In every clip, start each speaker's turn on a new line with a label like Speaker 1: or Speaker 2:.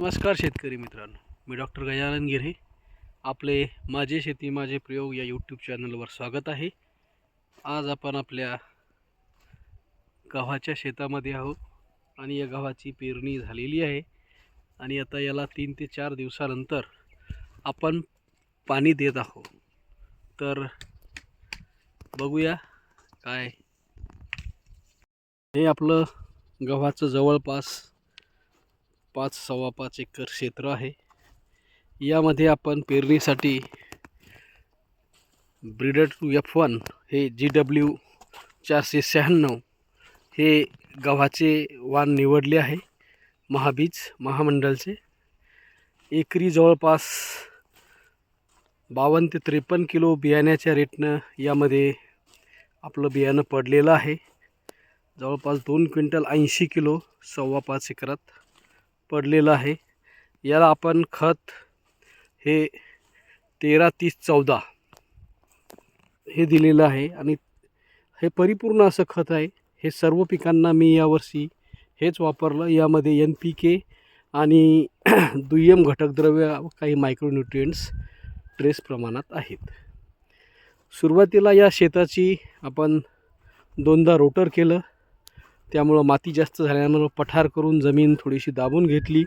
Speaker 1: नमस्कार शेतकरी मित्रांनो मी डॉक्टर गजानन गिरे आपले माझे शेती माझे प्रयोग या यूट्यूब चॅनलवर स्वागत आहे. आज आपण आपल्या गव्हाच्या शेतामध्ये आहोत आणि या गव्हाची पेरणी झालेली आहे. आणि आता याला तीन ते चार दिवसानंतर आपण पाणी देत आहोत. तर बघूया काय. हे आपलं गव्हाचं जवळपास पाच सव्वा पाच एकर क्षेत्र आहे. यामध्ये आपण पेरणीसाठी ब्रिडर टू एफ वन हे जी डब्ल्यू चारशे शहाण्णव हे गव्हाचे वाण निवडले आहे. महाबीज महामंडळचे. एकरी जवळपास बावन्न ते त्रेपन्न किलो बियाण्याच्या रेटनं यामध्ये आपलं बियाणं पडलेलं आहे. जवळपास दोन क्विंटल ऐंशी किलो सव्वा पाच एकरात पडलेलं आहे. याला आपण खत हे तेरा तीस चौदा हे दिलेलं आहे आणि हे परिपूर्ण असं खत आहे. हे सर्व पिकांना मी यावर्षी हेच वापरलं. यामध्ये एन पी के आणि दुय्यम घटकद्रव्य काही मायक्रोन्युट्रियंट्स ट्रेस प्रमाणात आहेत. सुरुवातीला या शेताची आपण दोनदा रोटर केलं. त्यामुळं माती जास्त झाल्यामुळं पठार करून जमीन थोडीशी दाबून घेतली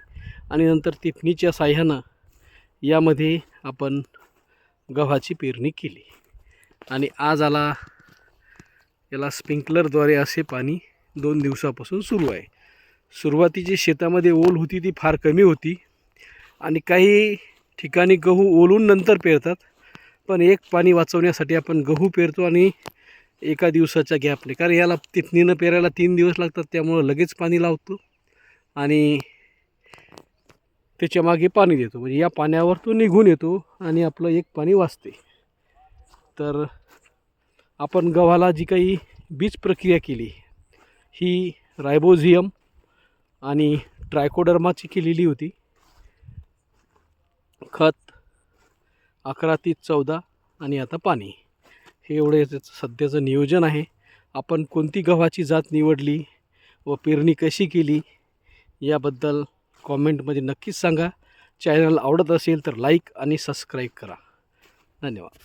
Speaker 1: आणि नंतर तिफणीच्या साह्यानं यामध्ये आपण गव्हाची पेरणी केली. आणि आज आला याला स्प्रिंकलरद्वारे असे पाणी दोन दिवसापासून सुरू आहे. सुरुवातीची शेतामध्ये ओल होती ती फार कमी होती. आणि काही ठिकाणी गहू ओलून नंतर पेरतात. पण एक पाणी वाचवण्यासाठी आपण गहू पेरतो आणि एका दिवसाच्या गॅपने कारण याला तिथनीनं पेरायला तीन दिवस लागतात त्यामुळं लगेच पाणी लावतो आणि त्याच्यामागे पाणी देतो. म्हणजे या पाण्यावर तो निघून येतो आणि आपलं एक पाणी वाचते. तर आपण गव्हाला जी काही बीज प्रक्रिया केली ही रायबोझियम आणि ट्रायकोडर्माची केलेली होती. खत अकरा ते चौदा आणि आता पाणी. हे एवढे त्याचं सध्याचं नियोजन आहे. आपण कोणती गव्हाची जात निवडली व पेरणी कशी केली याबद्दल कॉमेंटमध्ये नक्कीच सांगा. चॅनल आवडत असेल तर लाईक आणि सबस्क्राईब करा. धन्यवाद.